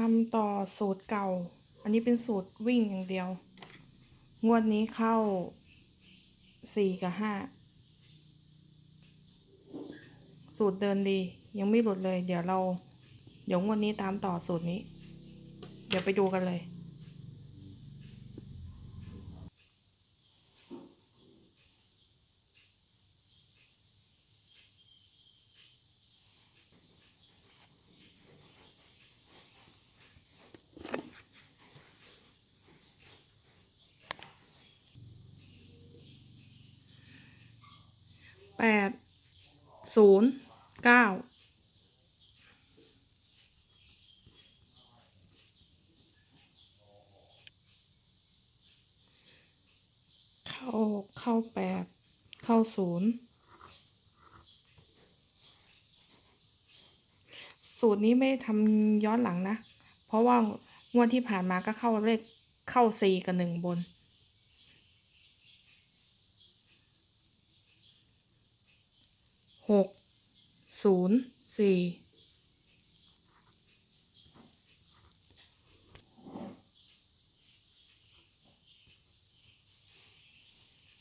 ามต่อสูตรเก่า อันนี้เป็นสูตรวิ่งอย่างเดียว งวดนี้เข้าสี่กับห้า สูตรเดินดี ยังไม่หลุดเลย เดี๋ยวเรา เดี๋ยวงวดนี้ตามต่อสูตรนี้ เดี๋ยวไปดูกันเลย แปดศูนย์เก้าเข้าเข้าแปดเข้าศูนย์สูตรนี้ไม่ทำย้อนหลังนะ เพราะว่างวดที่ผ่านมาก็เข้าเลขเข้าสี่กับหนึ่งบน หกศูนย์สี่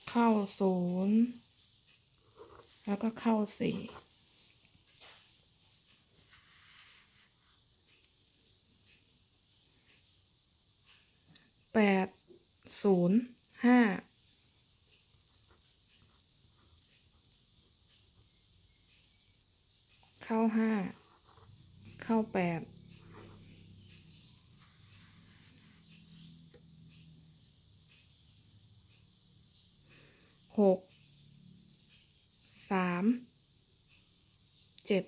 เข้าศูนย์แล้วก็เข้าสี่แปดศูนย์ห้า เข้าห้า เข้าแปด หก สาม เจ็ด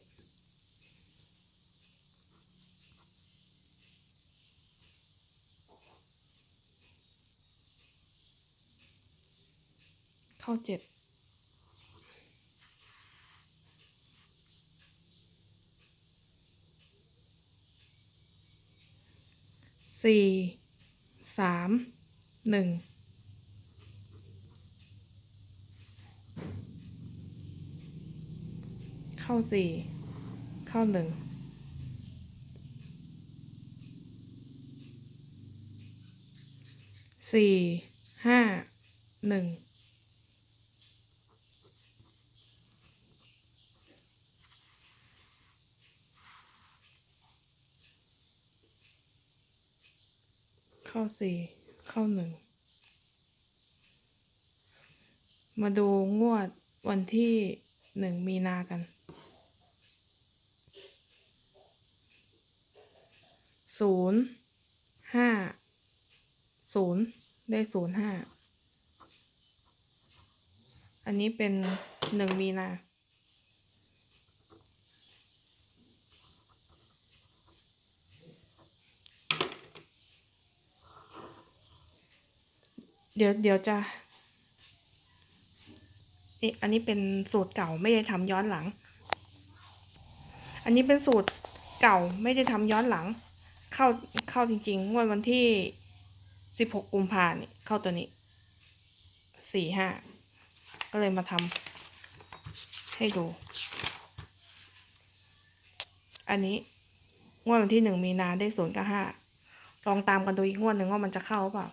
เข้าเจ็ด สี่สามหนึ่งเข้าสี่เข้าหนึ่งสี่ห้าหนึ่ง เข้าสี่ เข้าหนึ่ง มาดูงวดวันที่หนึ่งมีนากัน ศูนย์ ห้า ศูนย์ ได้ศูนย์ห้า อันนี้เป็นหนึ่งมีนา ดี๋ยวเดี๋ยวจะนี่อันนี้เป็นสูตรเก่าไม่ได้ทำย้อนหลัง อันนี้เป็นสูตรเก่าไม่ได้ทำย้อนหลัง เข้าเข้าจริงๆงวดวันที่สิบหกกุมภาเนี่ยเข้าตัวนี้สี่ห้าก็เลยมาทำให้ดู อันนี้งวดวันที่หนึ่งมีนาได้ศูนย์กับห้าลองตามกันดูอีกงวดหนึ่งว่ามันจะเข้าหรือเปล่า